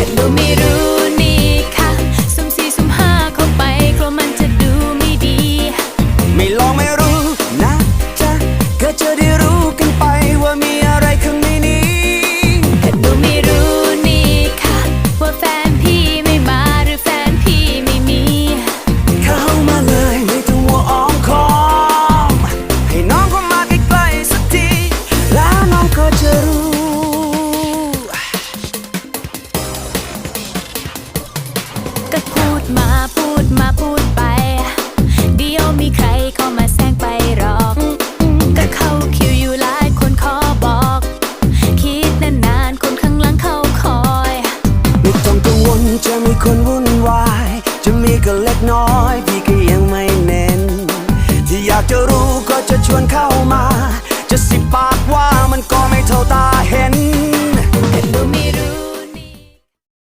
แต่ มาพูดมาพูดไป เดี๋ยวมีใครเข้ามาแซงไปหรอก ก็เข้าคิวอยู่หลายคนขอบอก คิดนานๆคนข้างหลังเขาคอยไม่ต้องกังวลจะมีคนวุ่นวาย จะมีก็เล็กน้อย พี่ก็ยังไม่เน้น ที่อยากจะรู้ก็จะชวนเข้ามา